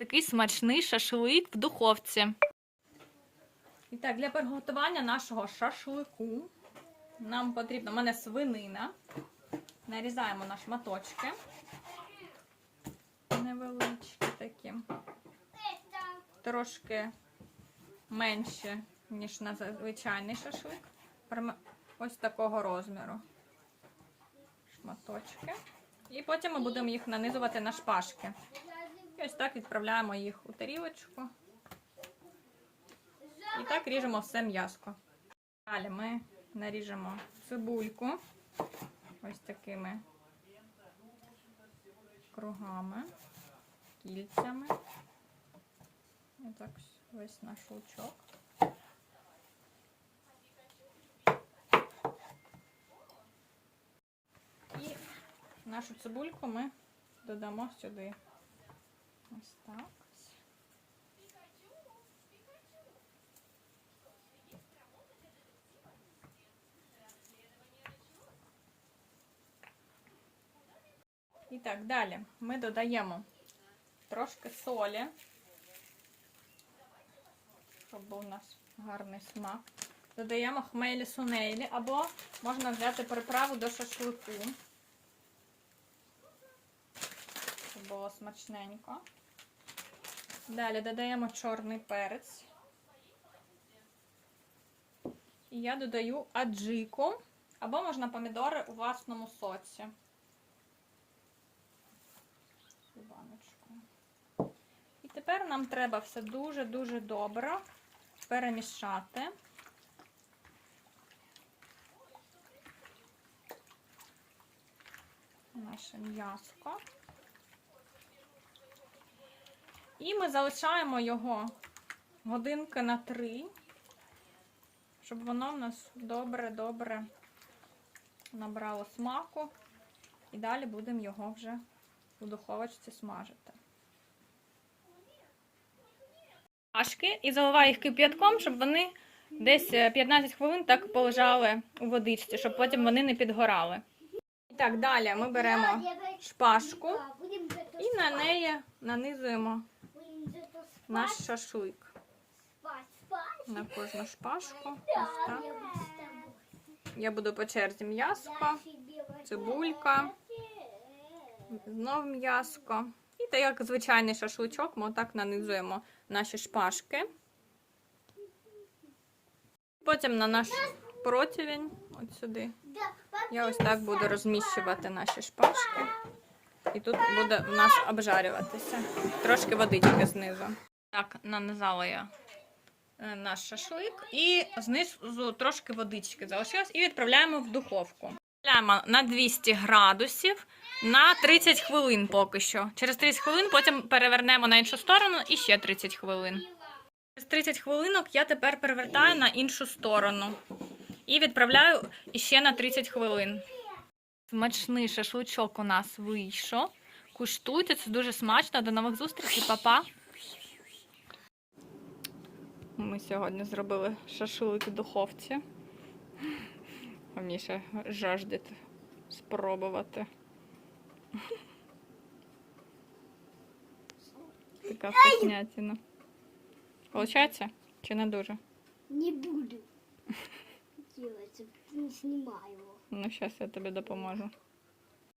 Такий смачний шашлик в духовці. І так, для приготування нашого шашлику нам потрібно, у мене свинина. Нарізаємо на шматочки. Невеличкі такі. Трошки менше, ніж на звичайний шашлик. Ось такого розміру. Шматочки. І потім ми будемо їх нанизувати на шпажки. Так відправляємо їх у тарілочку. І так ріжемо все м'яско. Далі ми наріжемо цибульку ось такими кругами, кільцями. Отак весь наш лучок. І нашу цибульку ми додамо сюди. Ось так. І так, далі ми додаємо трошки солі, щоб був у нас гарний смак. Додаємо хмелі сунелі, або можна взяти приправу до шашлику. Щоб було смачненько. Далі додаємо чорний перець. І я додаю аджику, або можна помідори у власному соці. І тепер нам треба все дуже-дуже добре перемішати. Наше м'яско. І ми залишаємо його годинки на три, щоб воно в нас добре-добре набрало смаку. І далі будемо його вже у духовочці смажити. Пашки і заливаю їх кип'ятком, щоб вони десь е, 15 хвилин так полежали у водичці, щоб потім вони не підгорали. І так, далі ми беремо шпажку і на неї нанизуємо наш шашлик. На кожну шпажку. Ось так. Я буду по черзі м'яско, цибулька, знов м'яско. І так як звичайний шашличок, ми отак нанизуємо наші шпажки. Потім на наш противень, от сюди, я ось так буду розміщувати наші шпажки. І тут буде в нас обжарюватися. Трошки водички знизу. Так, нанизала я е, наш шашлик. І знизу трошки водички залишилось. І відправляємо в духовку. Відправляємо на 200 градусів на 30 хвилин поки що. Через 30 хвилин потім перевернемо на іншу сторону і ще 30 хвилин. Через 30 хвилинок я тепер перевертаю на іншу сторону. І відправляю ще на 30 хвилин. Смачний шашличок у нас вийшов. Куштуйте, це дуже смачно. До нових зустрічей, па-па. Ми сьогодні зробили шашлик в духовці. А Міша жаждет спробувати. Така вкуснятина. Получається? Чи не дуже? Не буду делать, не снимаю. Ну, зараз я тобі допоможу.